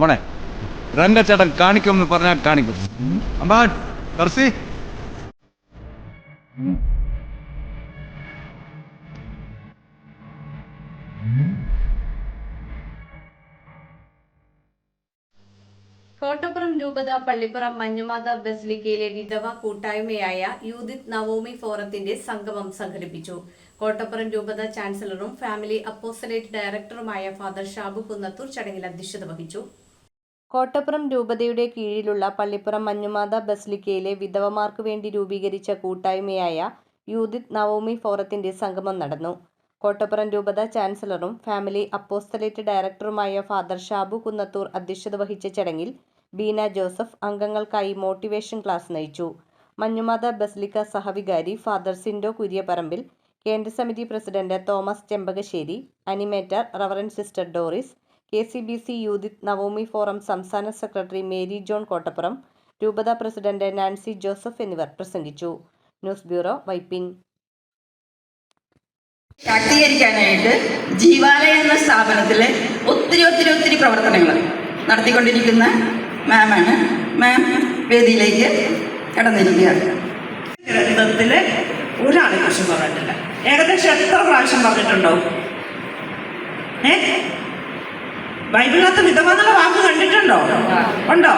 മോനെ രംഗച്ചേട്ടൻ കാണിക്കുമെന്ന് പറഞ്ഞാൽ കാണിക്കും. അമ്പാ കർസി കോട്ടപ്പുറം രൂപത പള്ളിപ്പുറം മഞ്ഞുമാത ബസ്ലിക്കയിലെ വിധവ കൂട്ടായ്മയായ യൂതിത് നവോമി ഫോറത്തിന്റെ സംഗമം സംഘടിപ്പിച്ചു. കോട്ടപ്പുറം രൂപത ചാൻസലറും ഫാമിലി അപ്പോസലേറ്റ് ഡയറക്ടറുമായ ഫാദർ ഷാബു കുന്നത്തൂർ ചടങ്ങിൽ അധ്യക്ഷത വഹിച്ചു. കോട്ടപ്പുറം രൂപതയുടെ കീഴിലുള്ള പള്ളിപ്പുറം മഞ്ഞുമാത ബസ്ലിക്കയിലെ വിധവമാർക്ക് വേണ്ടി രൂപീകരിച്ച കൂട്ടായ്മയായ യൂതിത് നവോമി ഫോറത്തിന്റെ സംഗമം നടന്നു. കോട്ടപ്പുറം രൂപത ചാൻസലറും ഫാമിലി അപ്പോസ്തലേറ്റ് ഡയറക്ടറുമായ ഫാദർ ഷാബു കുന്നത്തൂർ അധ്യക്ഷത വഹിച്ച ചടങ്ങിൽ ബീന ജോസഫ് അംഗങ്ങൾക്കായി മോട്ടിവേഷൻ ക്ലാസ് നയിച്ചു. മഞ്ഞുമാത ബസ്ലിക്ക സഹവികാരി father Sindo കുര്യപറമ്പിൽ കേന്ദ്രസമിതി president Thomas Chempakassery animator reverend sister Doris K C B C യൂതിത് Naomi forum സംസ്ഥാന സെക്രട്ടറി മേരി ജോൺ കോട്ടപ്പുറം രൂപത പ്രസിഡന്റ് നാൻസി ജോസഫ് എന്നിവർ പ്രസംഗിച്ചു. News bureau Vypin. ശാക്തീകരിക്കാനായിട്ട് ജീവാലയ എന്ന സ്ഥാപനത്തിലെ ഒത്തിരി ഒത്തിരി ഒത്തിരി പ്രവർത്തനങ്ങൾ നടത്തിക്കൊണ്ടിരിക്കുന്ന മാമാണ് മാം വേദിയിലേക്ക് കടന്നിരിക്കുക. ഗ്രന്ഥത്തിൽ ഒരാളെ കുറിച്ച് പറഞ്ഞിട്ടില്ല. ഏകദേശം എത്ര പ്രാവശ്യം പറഞ്ഞിട്ടുണ്ടോ ഏ? ബൈബിളിനകത്ത് വിധവ വാക്ക് കണ്ടിട്ടുണ്ടോ? ഉണ്ടോ?